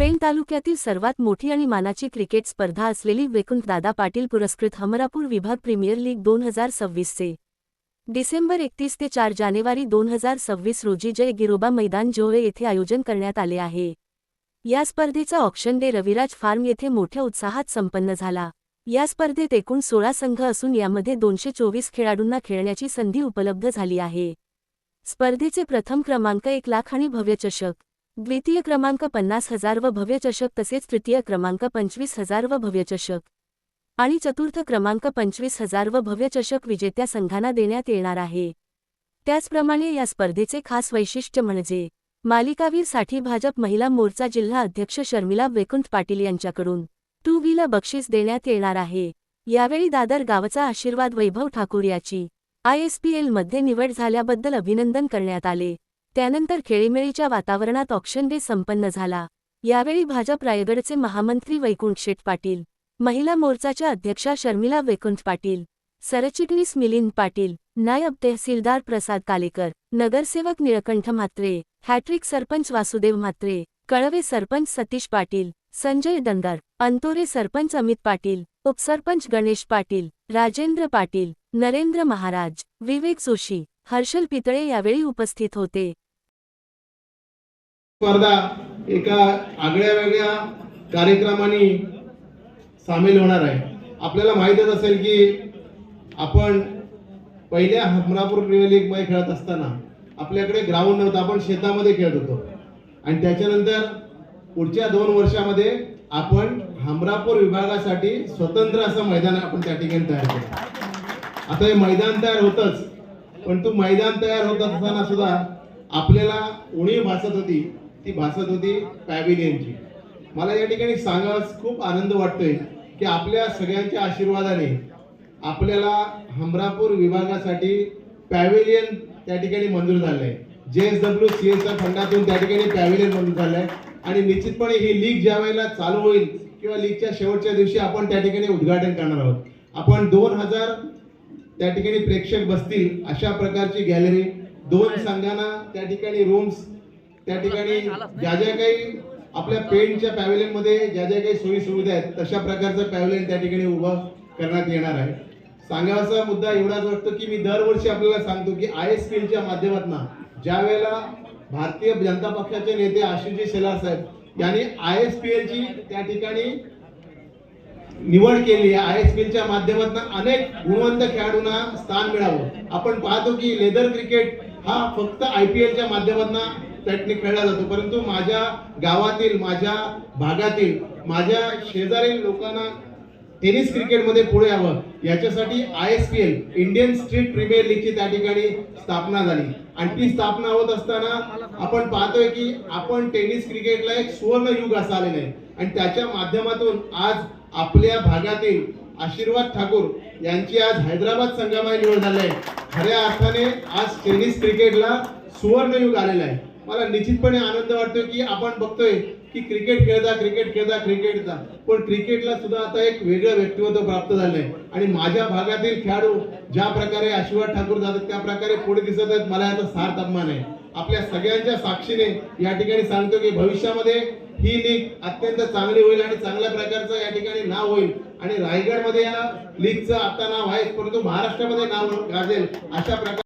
पेण तालुक्यातील सर्वात मोठी आणि मानाची क्रिकेट स्पर्धा असलेली दादा पाटील पुरस्कृत हमरापूर विभाग प्रीमियर लीग दोन हजार सव्वीसचे डिसेंबर एकतीस ते चार जानेवारी दोन हजार सव्वीस रोजी जय गिरोबा मैदान जोळे येथे आयोजन करण्यात आले आहे. या स्पर्धेचा ऑक्शन डे रविराज फार्म येथे मोठ्या उत्साहात संपन्न झाला. या स्पर्धेत एकूण सोळा संघ असून यामध्ये दोनशे चोवीस खेळाडूंना खेळण्याची संधी उपलब्ध झाली आहे. स्पर्धेचे प्रथम क्रमांक एक लाख आणि भव्य चषक. द्वितीय क्रमांक पन्नास हजार व भव्य चषक तसेच तृतीय क्रमांक पंचवीस हजार व भव्य चषक. आणि चतुर्थ क्रमांक पंचवीस हजार व भव्य चषक विजेत्या संघांना देण्यात येणार आहे. त्याचप्रमाणे या स्पर्धेचे खास वैशिष्ट्य म्हणजे मालिकावीरसाठी भाजप महिला मोर्चा जिल्हा अध्यक्ष शर्मिला वेकुंठ पाटील यांच्याकडून टू व्हीला बक्षीस देण्यात येणार आहे. यावेळी दादर गावचा आशीर्वाद वैभव ठाकूर याची आयएसपीएलमध्ये निवड झाल्याबद्दल अभिनंदन करण्यात आले. त्यानंतर खेळीमेळीच्या वातावरणात ऑक्शन डे संपन्न झाला. यावेळी भाजप रायगडचे महामंत्री वैकुंठ शेठ पाटील महिला मोर्चाच्या अध्यक्षा शर्मिला वैकुंठ पाटील सरचिटणीस मिलिंद पाटील नायब तहसीलदार प्रसाद कालेकर नगरसेवक निळकंठ म्हात्रे हॅट्रिक सरपंच वासुदेव म्हात्रे कळवे सरपंच सतीश पाटील संजय दंगर अंतोरे सरपंच अमित पाटील उपसरपंच गणेश पाटील राजेंद्र पाटील नरेंद्र महाराज विवेक जोशी हर्षल पितळे यावेळी उपस्थित होते. स्पर्धा एका आगळ्या वेगळ्या कार्यक्रमाने सामील होणार आहे. आपल्याला माहीतच असेल की आपण पहिल्या हमरापूर प्रीमियर लीगमध्ये खेळत असताना आपल्याकडे ग्राउंड नव्हतं आपण शेतामध्ये खेळत होतो. आणि त्याच्यानंतर पुढच्या दोन वर्षामध्ये आपण हमरापूर विभागासाठी स्वतंत्र असं मैदान आपण त्या ठिकाणी तयार केलं. आता हे मैदान तयार होतच. पण तो मैदान तयार होत असताना सुद्धा आपल्याला उणीव भासत होती. ती भासत होती पॅव्हिलियनची. मला या ठिकाणी सांगावं खूप आनंद वाटतोय की आपल्या सगळ्यांच्या आशीर्वादाने आपल्याला हमरापूर विभागासाठी पॅव्हिलियन त्या ठिकाणी मंजूर झालं आहे जे एस डब्ल्यू सी एसच्या फंडातून त्या ठिकाणी पॅव्हिलियन मंजूर झालं आहे आणि निश्चितपणे ही लीग ज्या वेळेला चालू होईल किंवा लीगच्या शेवटच्या दिवशी आपण त्या ठिकाणी उद्घाटन करणार आहोत. आपण दोन हजार त्या ठिकाणी प्रेक्षक बसतील अशा प्रकारची गॅलरी. दोन संघांना त्या ठिकाणी रूम्स त्या ठिकाणी ज्या ज्या काही आपल्या पेंटच्या पॅव्हिलियनमध्ये ज्या ज्या काही सोयी सुविधा आहेत तशा प्रकारचं पॅव्हिलियन त्या ठिकाणी उभं करण्यात येणार आहे. सांगावाचा मुद्दा एवढाच वाटतो की मी दरवर्षी आपल्याला सांगतो की आय एस पी एलच्या माध्यमातून ज्या वेळेला भारतीय जनता पक्षाचे नेते आशिषजी शेलार साहेब यांनी आय एस पी एलची त्या ठिकाणी निवड केली आहे. आय एस पी एलच्या माध्यमातून अनेक गुणवंत खेळाडूंना स्थान मिळावं. आपण पाहतो की लेदर क्रिकेट हा फक्त आय पी एलच्या माध्यमातून त्याठिकाणी खेळला जातो. परंतु माझ्या गावातील माझ्या भागातील माझ्या शेजारील लोकांना टेनिस क्रिकेटमध्ये पुढे यावं. याच्यासाठी I S P L Indian Street Premier लीगची त्या ठिकाणी स्थापना झाली. आणि ती स्थापना होत असताना आपण पाहतोय की आपण टेनिस क्रिकेटला एक सुवर्ण युग असं आलेलं आहे. आणि त्याच्या माध्यमातून आज आपल्या भागातील आशीर्वाद ठाकूर यांची आज हैदराबाद संघामध्ये निवड झाली आहे. खऱ्या अर्थाने आज टेनिस क्रिकेटला सुवर्णयुग आलेला आहे. मला निश्चितपणे आनंद वाटतो की आपण बघतोय की क्रिकेट खेळता क्रिकेट खेळता क्रिकेटचा पण क्रिकेटला सुद्धा आता एक वेगळं व्यक्तिमत्व प्राप्त झालंय आणि माझ्या भागातील खेळाडू ज्या प्रकारे आशीर्वाद ठाकूर जातात त्या प्रकारे पुढे दिसत आहेत मला याचा सार्थ अभिमान आहे. आपल्या सगळ्यांच्या साक्षीने या ठिकाणी सांगतो की भविष्यामध्ये ही लीग अत्यंत चांगली होईल आणि चांगल्या प्रकारचं या ठिकाणी नाव होईल. आणि रायगडमध्ये या लीगचं आता नाव आहे परंतु महाराष्ट्रामध्ये नाव गाजेल अशा प्रकारे